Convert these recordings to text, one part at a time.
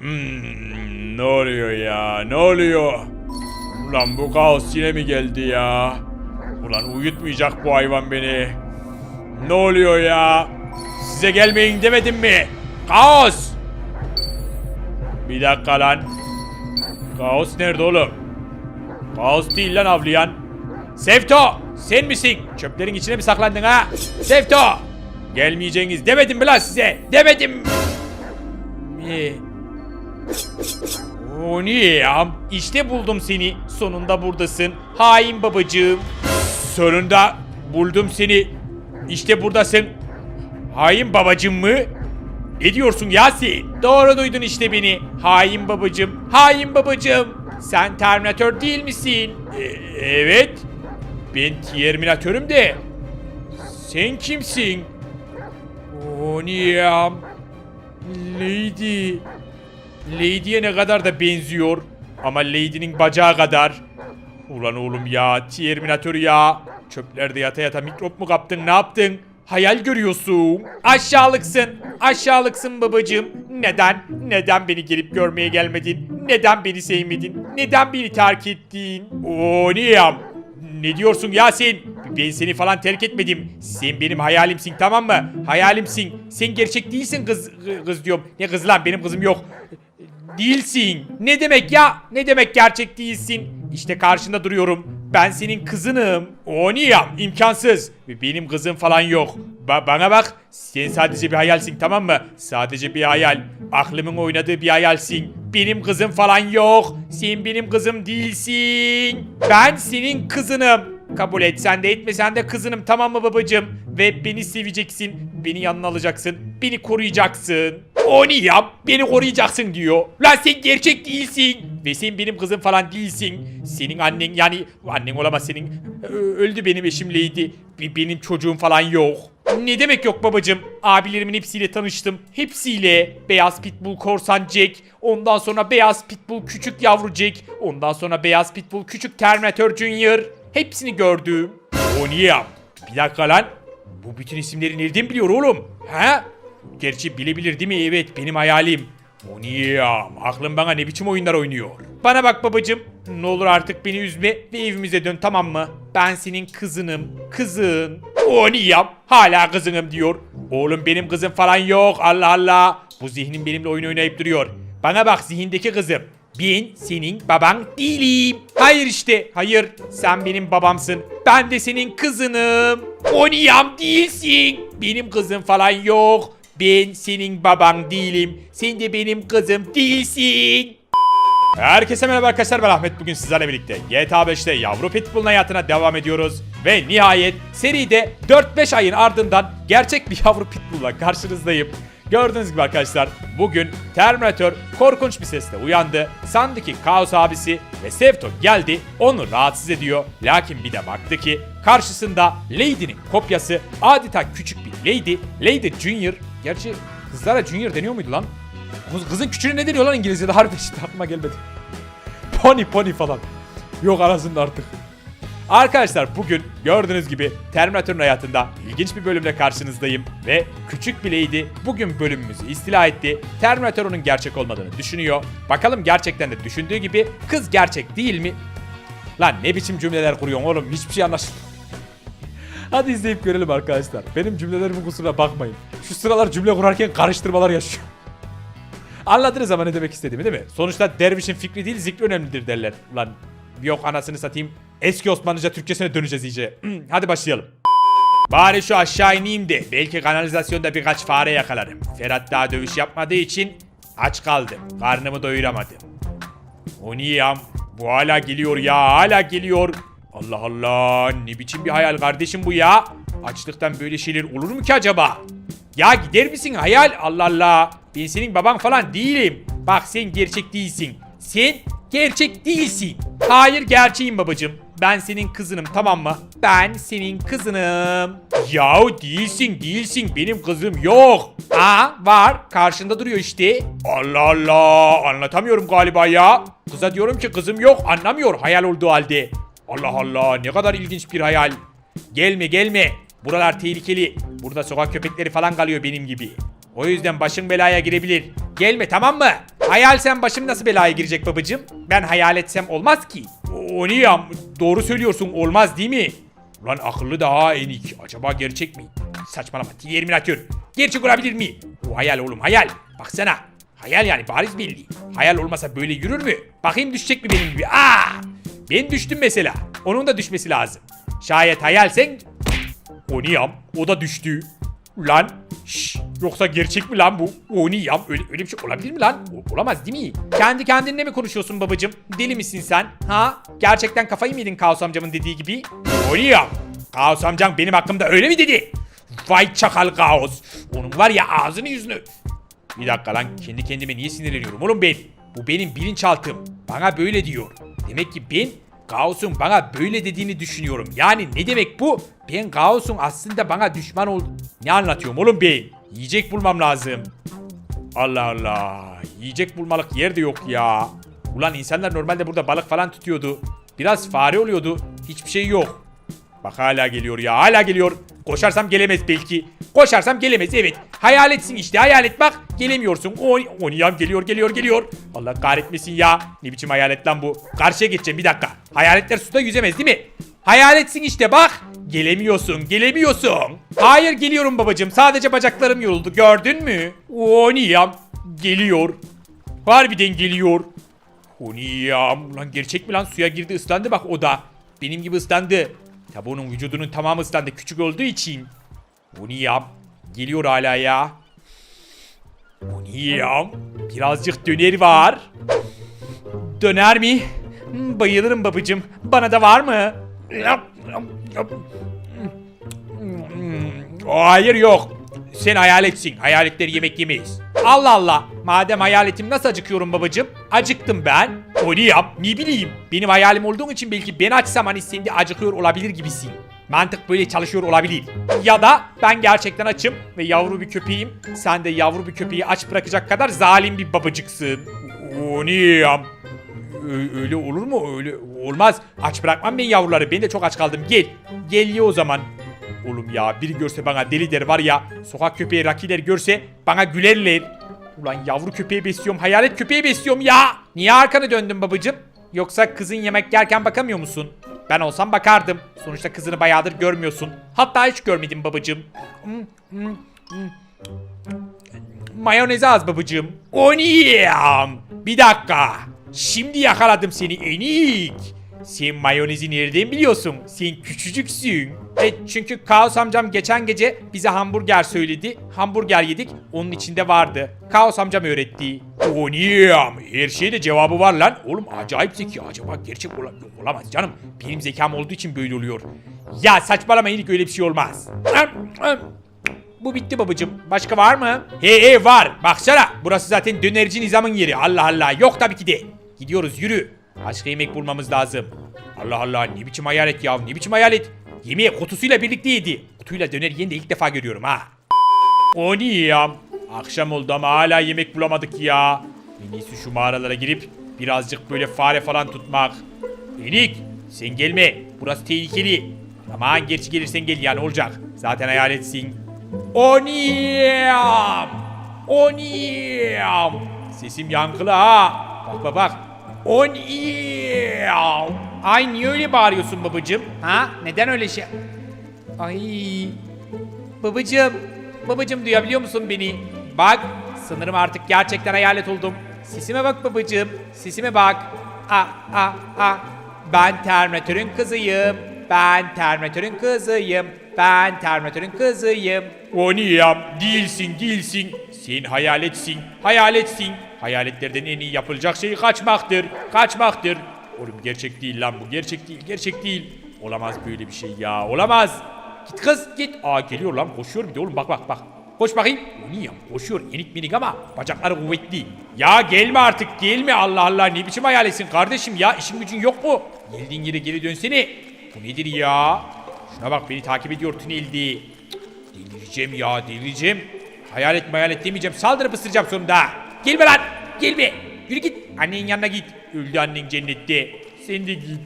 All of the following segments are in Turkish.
Hmm, ne oluyor ya? Ne oluyor? Ulan bu kaos yine mi geldi ya? Ulan uyutmayacak bu hayvan beni. Ne oluyor ya? Size gelmeyin demedim mi? Kaos! Bir dakika lan. Kaos nerede oğlum? Kaos değil lan avlayan. Sevto! Sen misin? Çöplerin içine mi saklandın ha? Sevto! Gelmeyeceğiniz demedim mi lan size? Demedim mi? Ya? İşte buldum seni. Sonunda buradasın. Hain babacığım. Sonunda buldum seni. İşte buradasın. Hain babacığım mı? Ne diyorsun Yasin? Doğru duydun işte beni. Hain babacığım. Hain babacığım. Sen Terminator değil misin? E- evet. Ben Terminatörüm de. Sen kimsin? Ya? Lady. Lady'ye ne kadar da benziyor. Ama Lady'nin bacağı kadar. Ulan oğlum ya, Terminator ya. Çöplerde yata yata mikrop mu kaptın, ne yaptın? Hayal görüyorsun. Aşağılıksın. Aşağılıksın babacığım. Neden? Neden beni gelip görmeye gelmedin? Neden beni sevmedin? Neden beni terk ettin? O niyam. Ne diyorsun Yasin? Ben seni falan terk etmedim. Sen benim hayalimsin tamam mı? Hayalimsin. Sen gerçek değilsin kız kız diyorum. Ne kız lan benim kızım yok. Değilsin. Ne demek ya? Ne demek gerçek değilsin? İşte karşında duruyorum. Ben senin kızınım. O niye? İmkansız. Benim kızım falan yok. Ba- bana bak. Sen sadece bir hayalsin tamam mı? Sadece bir hayal. Aklımın oynadığı bir hayalsin. Benim kızım falan yok. Sen benim kızım değilsin. Ben senin kızınım. Kabul etsen de etmesen de kızınım tamam mı babacığım? Ve beni seveceksin. Beni yanına alacaksın. Beni koruyacaksın. Onu yap. Beni koruyacaksın diyor. Lan sen gerçek değilsin. Ve sen benim kızım falan değilsin. Senin annen yani annen olamaz senin. Öldü benim eşim Lady. Bi- Benim çocuğum falan yok. Ne demek yok babacığım? Abilerimin hepsiyle tanıştım. Hepsiyle. Beyaz Pitbull Korsan Jack. Ondan sonra Beyaz Pitbull Küçük Yavru Jack. Ondan sonra Beyaz Pitbull Küçük Terminator Junior. Hepsini gördüm. O niye yap? Bir dakika lan. Bu bütün isimleri nereden biliyor oğlum? He? Gerçi bilebilir değil mi? Evet benim hayalim. O niye ya? Aklım bana ne biçim oyunlar oynuyor? Bana bak babacım. Ne olur artık beni üzme ve evimize dön tamam mı? Ben senin kızınım. Kızın. O niye? Hala kızınım diyor. Oğlum benim kızım falan yok. Allah Allah. Bu zihnim benimle oyun oynayıp duruyor. Bana bak zihindeki kızım. Ben senin baban değilim. Hayır işte. Hayır. Sen benim babamsın. Ben de senin kızınım. O niyam değilsin. Benim kızım falan yok. Ben senin baban değilim. Sen de benim kızım değilsin. Herkese merhaba arkadaşlar ben Ahmet bugün sizlerle birlikte GTA 5'te yavru pitbull'un hayatına devam ediyoruz ve nihayet seride 4-5 ayın ardından gerçek bir yavru pitbull'la karşınızdayım. Gördüğünüz gibi arkadaşlar bugün Terminator korkunç bir sesle uyandı. Sandı ki Kaos abisi ve Sevto geldi onu rahatsız ediyor. Lakin bir de baktı ki karşısında Lady'nin kopyası adeta küçük bir Lady. Lady Junior. Gerçi kızlara Junior deniyor muydu lan? Kız, kızın küçüğüne ne deniyor lan İngilizce'de? Harbi işte aklıma gelmedi. Pony pony falan. Yok arasında artık. Arkadaşlar bugün gördüğünüz gibi Terminator'un hayatında ilginç bir bölümle karşınızdayım ve küçük lady bugün bölümümüzü istila etti. Terminator onun gerçek olmadığını düşünüyor. Bakalım gerçekten de düşündüğü gibi kız gerçek değil mi? Lan ne biçim cümleler kuruyorsun oğlum hiçbir şey anlaşılmıyor. Hadi izleyip görelim arkadaşlar. Benim cümlelerimin kusuruna bakmayın. Şu sıralar cümle kurarken karıştırmalar yaşıyor. Anladınız ama ne demek istediğimi değil mi? Sonuçta dervişin fikri değil zikri önemlidir derler. Ulan yok anasını satayım. Eski Osmanlıca Türkçesine döneceğiz iyice. Hadi başlayalım. Bari şu aşağı ineyim de belki kanalizasyonda birkaç fare yakalarım. Ferhat daha dövüş yapmadığı için aç kaldım. Karnımı doyuramadım. O niye ya? Bu hala geliyor ya hala geliyor. Allah Allah ne biçim bir hayal kardeşim bu ya. Açlıktan böyle şeyler olur mu ki acaba? Ya gider misin hayal? Allah Allah. Ben senin baban falan değilim. Bak sen gerçek değilsin. Sen gerçek değilsin. Hayır gerçeğim babacım. Ben senin kızınım tamam mı? Ben senin kızınım. Yahu değilsin değilsin benim kızım yok. Aa var karşında duruyor işte. Allah Allah anlatamıyorum galiba ya. Kıza diyorum ki kızım yok anlamıyor hayal olduğu halde. Allah Allah ne kadar ilginç bir hayal. Gelme gelme. Buralar tehlikeli. Burada sokak köpekleri falan kalıyor benim gibi. O yüzden başın belaya girebilir. Gelme tamam mı? Hayal sen başım nasıl belaya girecek babacım? Ben hayal etsem olmaz ki. O ne ya? Doğru söylüyorsun olmaz değil mi? Ulan akıllı da ha enik. Acaba gerçek mi? Saçmalama. Terminator. Gerçek olabilir mi? Bu hayal oğlum hayal. Baksana. Hayal yani bariz belli. Hayal olmasa böyle yürür mü? Bakayım düşecek mi benim gibi? Aa! Ben düştüm mesela. Onun da düşmesi lazım. Şayet hayalsen Oniyam o da düştü. Lan şş, yoksa gerçek mi lan bu? Oniyam öyle, öyle bir şey olabilir mi lan? O- olamaz değil mi? Kendi kendinle mi konuşuyorsun babacım? Deli misin sen? Ha? Gerçekten kafayı mı yedin Kaos amcamın dediği gibi? Oniyam. Kaos amcam benim hakkımda öyle mi dedi? Vay çakal Kaos. Onun var ya ağzını yüzünü. Bir dakika lan kendi kendime niye sinirleniyorum oğlum ben? Bu benim bilinçaltım. Bana böyle diyor. Demek ki ben Kaos'un bana böyle dediğini düşünüyorum. Yani ne demek bu? Ben Kaos'un aslında bana düşman oldu. Ne anlatıyorum oğlum ben? Yiyecek bulmam lazım. Allah Allah. Yiyecek bulmalık yer de yok ya. Ulan insanlar normalde burada balık falan tutuyordu. Biraz fare oluyordu. Hiçbir şey yok. Bak hala geliyor ya hala geliyor. Koşarsam gelemez belki. Koşarsam gelemez evet. Hayal etsin işte hayal et bak. Gelemiyorsun. O, Oniyam geliyor geliyor geliyor. Allah kahretmesin ya. Ne biçim hayalet lan bu. Karşıya geçeceğim bir dakika. Hayaletler suda yüzemez değil mi? Hayal etsin işte bak. Gelemiyorsun gelemiyorsun. Hayır geliyorum babacığım. Sadece bacaklarım yoruldu gördün mü? Oniyam geliyor. Harbiden geliyor. Honiyam. Ulan gerçek mi lan? Suya girdi ıslandı bak o da. Benim gibi ıslandı. Tabi onun vücudunun tamamı ıslandı küçük olduğu için. Honiyam. Geliyor hala ya. Honiyam. Birazcık döner var. Döner mi? Hmm, Bayılırım babacım. Bana da var mı? Hayır yok. Sen hayaletsin. Hayaletler yemek yemeyiz. Allah Allah. Madem hayaletim nasıl acıkıyorum babacım? Acıktım ben. O ne yap? Ne bileyim. Benim hayalim olduğun için belki ben açsam hani sen de acıkıyor olabilir gibisin. Mantık böyle çalışıyor olabilir. Ya da ben gerçekten açım ve yavru bir köpeğim. Sen de yavru bir köpeği aç bırakacak kadar zalim bir babacıksın. O ne yap? Öyle olur mu? Öyle olmaz. Aç bırakmam ben yavruları. Ben de çok aç kaldım. Gel. Gel o zaman. Oğlum ya biri görse bana deli der var ya. Sokak köpeği rakiler görse bana gülerler. Ulan yavru köpeği besliyorum. Hayalet köpeği besliyorum ya. Niye arkanı döndün babacım? Yoksa kızın yemek yerken bakamıyor musun? Ben olsam bakardım. Sonuçta kızını bayağıdır görmüyorsun. Hatta hiç görmedim hmm. Mayonezi az babacığım. Oniyam. Bir dakika. Şimdi yakaladım seni Enik. Sen mayonezi nereden biliyorsun? Sen küçücüksün. E çünkü Kaos amcam geçen gece bize hamburger söyledi. Hamburger yedik. Onun içinde vardı. Kaos amcam öğretti. Oniyam. Her şeyde cevabı var lan. Oğlum acayip zeki. Acaba gerçek ola- yok, olamaz canım. Benim zekam olduğu için böyle oluyor. Ya saçmalama Enik öyle bir şey olmaz. Bu bitti babacım. Başka var mı? He he var. Baksana. Burası zaten dönerci nizamın yeri. Allah Allah. Yok tabii ki de. Gidiyoruz yürü. Başka yemek bulmamız lazım. Allah Allah. Ne biçim hayalet ya? Ne biçim hayalet? Yemeği kutusuyla birlikte yedi. Kutuyla döner yiyen de ilk defa görüyorum ha. O ne ya? Akşam oldu ama hala yemek bulamadık ya. En iyisi şu mağaralara girip birazcık böyle fare falan tutmak. Enik sen gelme. Burası tehlikeli. Aman gerçi gelirsen gel ya ne olacak? Zaten hayaletsin. Oniyam! Oniyam! Sesim yankılı ha. Bak bak bak. Oniyam! Ay niye öyle bağırıyorsun babacım? Ha? Neden öyle şey? Ay. Babacım. Babacım duyabiliyor musun beni? Bak. Sanırım artık gerçekten hayalet oldum. Sesime bak babacım. Sesime bak. A a a. Ben Terminatör'ün kızıyım. Ben Terminatör'ün kızıyım. Ben Terminatör'ün kızıyım. O niyam? Değilsin, değilsin. Sen hayaletsin. Hayaletsin. Hayaletlerden en iyi yapılacak şey kaçmaktır. Kaçmaktır. Oğlum gerçek değil lan bu. Gerçek değil, gerçek değil. Olamaz böyle bir şey ya. Olamaz. Git kız git. Aa geliyor lan koşuyor bir de oğlum bak bak bak. Koş bakayım. Niye koşuyor enik minik ama bacakları kuvvetli. Ya gelme artık gelme Allah Allah ne biçim hayaletsin kardeşim ya işin gücün yok mu? Geldiğin yere geri dönsene. Bu nedir ya? Şuna bak beni takip ediyor tünelde. Cık, Delireceğim ya delireceğim. Hayalet mayalet demeyeceğim saldırıp ısıracağım sonunda. Gelme lan gelme. Yürü git annenin yanına git. Öldü annen cennette. Sen de git.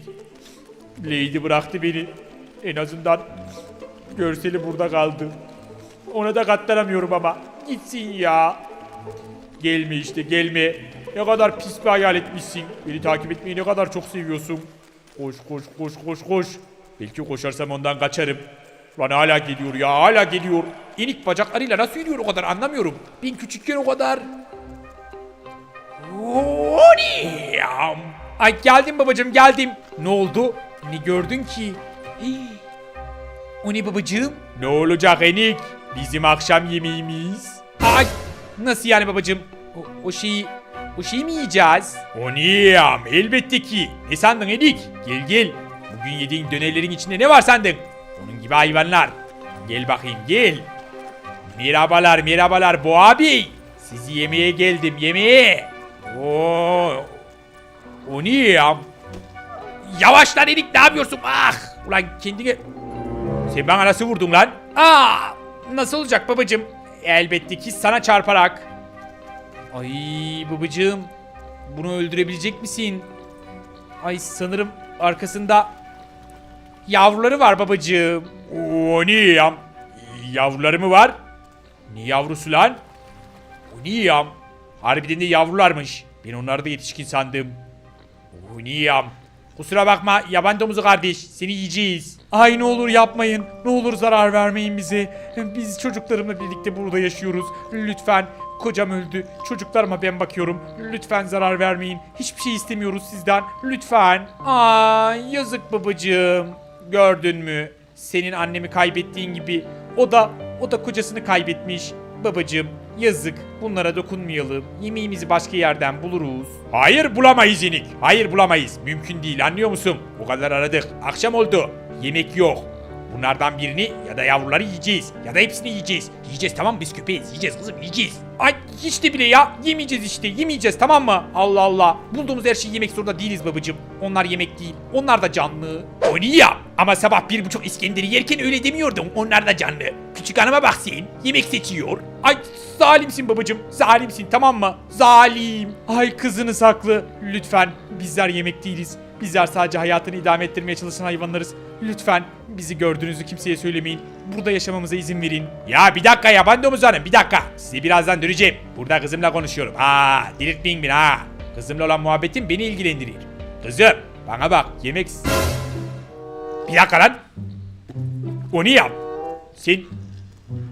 Lady bıraktı beni. En azından görseli burada kaldı. Ona da katlanamıyorum ama. Gitsin ya. Gelme işte gelme. Ne kadar pis bir hayal etmişsin. Beni takip etmeyi ne kadar çok seviyorsun. Koş koş koş koş koş. Belki koşarsam ondan kaçarım. Lan hala geliyor ya hala geliyor. İnik bacaklarıyla nasıl yürüyor o kadar anlamıyorum. Ben küçükken o kadar. Oriyam. Ay geldim babacığım geldim. Ne oldu? Ne gördün ki? Hii. O ne babacığım? Ne olacak Enik? Bizim akşam yemeğimiz. Ay nasıl yani babacığım? O, o şeyi o şeyi mi yiyeceğiz? O niyam elbette ki. Ne sandın Enik? Gel gel. Bugün yediğin dönerlerin içinde ne var sandın? Onun gibi hayvanlar. Gel bakayım gel. Merhabalar merhabalar bu abi. Sizi yemeğe geldim yemeğe. O niye ya? Yavaş lan Enik ne yapıyorsun? Ah! Ulan kendine... Sen bana nasıl vurdun lan? Aa! Nasıl olacak babacığım? Elbette ki sana çarparak. Ay babacığım. Bunu öldürebilecek misin? Ay sanırım arkasında yavruları var babacığım. O niye ya? Yavruları mı var? Ne yavrusu lan? O niye ya? Harbiden de yavrularmış. Ben onları da yetişkin sandım. O niye ya? Kusura bakma yaban domuzu kardeş seni yiyeceğiz. Ay ne olur yapmayın. Ne olur zarar vermeyin bize. Biz çocuklarımla birlikte burada yaşıyoruz. Lütfen kocam öldü. Çocuklarıma ben bakıyorum. Lütfen zarar vermeyin. Hiçbir şey istemiyoruz sizden. Lütfen. Ay yazık babacığım. Gördün mü? Senin annemi kaybettiğin gibi o da o da kocasını kaybetmiş. Babacığım yazık bunlara dokunmayalım. Yemeğimizi başka yerden buluruz. Hayır bulamayız Yenik. Hayır bulamayız. Mümkün değil anlıyor musun? O kadar aradık. Akşam oldu. Yemek yok. Bunlardan birini ya da yavruları yiyeceğiz. Ya da hepsini yiyeceğiz. Yiyeceğiz tamam mı? Biz köpeğiz. Yiyeceğiz kızım yiyeceğiz. Ay hiç de bile ya. Yemeyeceğiz işte. Yemeyeceğiz tamam mı? Allah Allah. Bulduğumuz her şeyi yemek zorunda değiliz babacığım. Onlar yemek değil. Onlar da canlı. O niye? Ama sabah bir buçuk İskender'i yerken öyle demiyordun. Onlar da canlı. Küçük hanıma bak sen. Yemek seçiyor. Ay zalimsin babacığım. Zalimsin tamam mı? Zalim. Ay kızını saklı. Lütfen. Bizler yemek değiliz. Bizler sadece hayatını idame ettirmeye çalışan hayvanlarız. Lütfen bizi gördüğünüzü kimseye söylemeyin. Burada yaşamamıza izin verin. Ya bir dakika yaban domuz hanım bir dakika. Size birazdan döneceğim. Burada kızımla konuşuyorum. Ha delirtmeyin beni ha. Kızımla olan muhabbetim beni ilgilendirir. Kızım bana bak yemek... Bir dakika lan. O ne yap? Sen...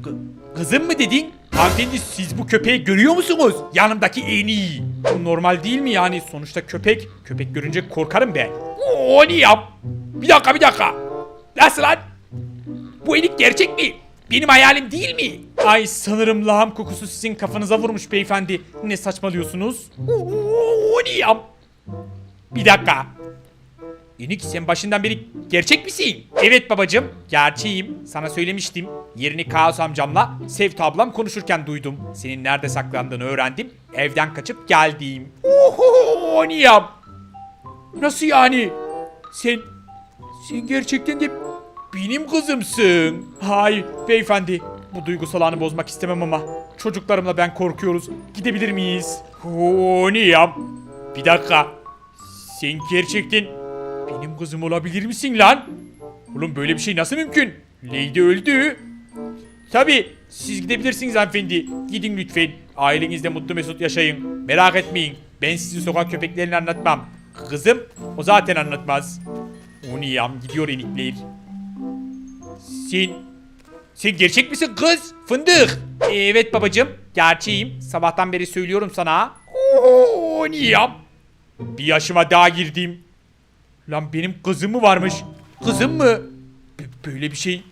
Kı- kızım mı dedin? Hanımefendi siz bu köpeği görüyor musunuz? Yanımdaki en iyi. Bu normal değil mi yani? Sonuçta köpek. Köpek görünce korkarım ben. O ne yap? Bir dakika bir dakika. Nasıl lan? Bu enik gerçek mi? Benim hayalim değil mi? Ay sanırım lağım kokusu sizin kafanıza vurmuş beyefendi. Ne saçmalıyorsunuz? O ne yap? Bir dakika. Enik sen başından beri gerçek misin? Evet babacım gerçeğim. Sana söylemiştim. Yerini Kaos amcamla Sevt ablam konuşurken duydum. Senin nerede saklandığını öğrendim. Evden kaçıp geldim. Oho ne yap? Nasıl yani? Sen sen gerçekten de benim kızımsın. Hay beyefendi bu duygusal anı bozmak istemem ama çocuklarımla ben korkuyoruz. Gidebilir miyiz? Yap? Bir dakika. Sen gerçekten benim kızım olabilir misin lan? Oğlum böyle bir şey nasıl mümkün? Lady öldü. Tabi siz gidebilirsiniz hanımefendi. Gidin lütfen. Ailenizde mutlu mesut yaşayın. Merak etmeyin. Ben sizi sokak köpeklerini anlatmam. Kızım o zaten anlatmaz. O niyam gidiyor enikler. Sen... Sen gerçek misin kız? Fındık. Evet babacım. Gerçeğim. Sabahtan beri söylüyorum sana. Oo niyam. Bir yaşıma daha girdim. Lan benim kızım mı varmış? Kızım mı? B- böyle bir şey...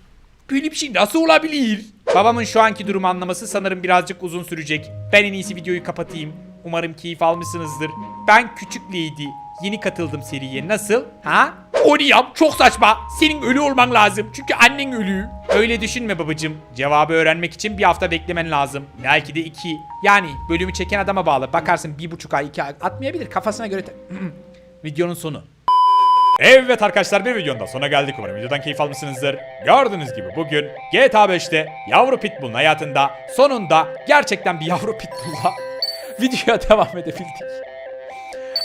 Böyle bir şey nasıl olabilir? Babamın şu anki durumu anlaması sanırım birazcık uzun sürecek. Ben en iyisi videoyu kapatayım. Umarım keyif almışsınızdır. Ben Küçük Lady. Yeni katıldım seriye. Nasıl? Ha? Onu yap. Çok saçma. Senin ölü olman lazım. Çünkü annen ölü. Öyle düşünme babacım. Cevabı öğrenmek için bir hafta beklemen lazım. Belki de iki. Yani bölümü çeken adama bağlı. Bakarsın bir buçuk ay iki ay atmayabilir. Kafasına göre... Videonun sonu. Evet arkadaşlar bir videonun da sonuna geldik umarım videodan keyif almışsınızdır. Gördüğünüz gibi bugün GTA 5'te yavru pitbull'un hayatında sonunda gerçekten bir yavru pitbull'la videoya devam edebildik.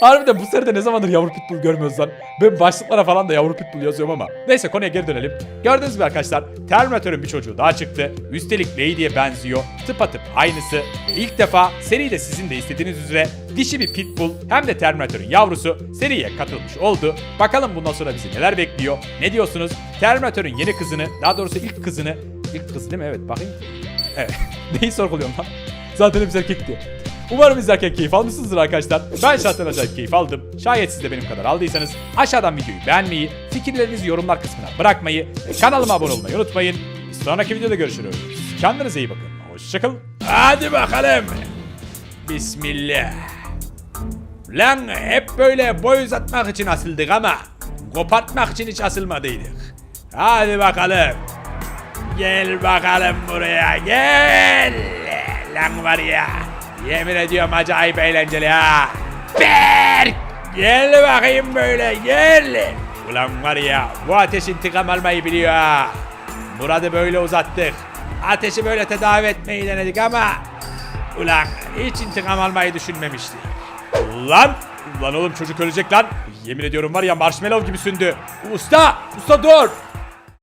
Harbiden bu seride ne zamandır yavru pitbull görmüyoruz lan. Ben başlıklara falan da yavru pitbull yazıyorum ama. Neyse konuya geri dönelim. Gördüğünüz gibi arkadaşlar Terminator'ın bir çocuğu daha çıktı. Üstelik Lady'ye benziyor. Tıpatıp aynısı. Ve ilk defa seride sizin de istediğiniz üzere dişi bir pitbull hem de Terminator'ın yavrusu seriye katılmış oldu. Bakalım bundan sonra bizi neler bekliyor. Ne diyorsunuz? Terminator'ın yeni kızını, daha doğrusu ilk kızını, ilk kız değil mi? Evet bakayım. Evet. Neyi sorguluyorum lan? Zaten hepsi erkekti. Umarım izlerken keyif almışsınızdır arkadaşlar. Ben şahsen acayip keyif aldım. Şayet siz de benim kadar aldıysanız aşağıdan videoyu beğenmeyi, fikirlerinizi yorumlar kısmına bırakmayı kanalıma abone olmayı unutmayın. Bir sonraki videoda görüşürüz. Kendinize iyi bakın. Hoşçakalın. Hadi bakalım. Bismillah. Lan hep böyle boy uzatmak için asıldık ama kopartmak için hiç asılmadıydık. Hadi bakalım. Gel bakalım buraya gel. Lan var ya. Yemin ediyorum acayip eğlenceli ha. Berk. Gel bakayım böyle gel. Ulan var ya bu ateş intikam almayı biliyor ha. Murat'ı böyle uzattık. Ateşi böyle tedavi etmeyi denedik ama Ulan hiç intikam almayı düşünmemişti. Lan! Lan oğlum çocuk ölecek lan. Yemin ediyorum var ya marshmallow gibi sündü. Usta! Usta dur!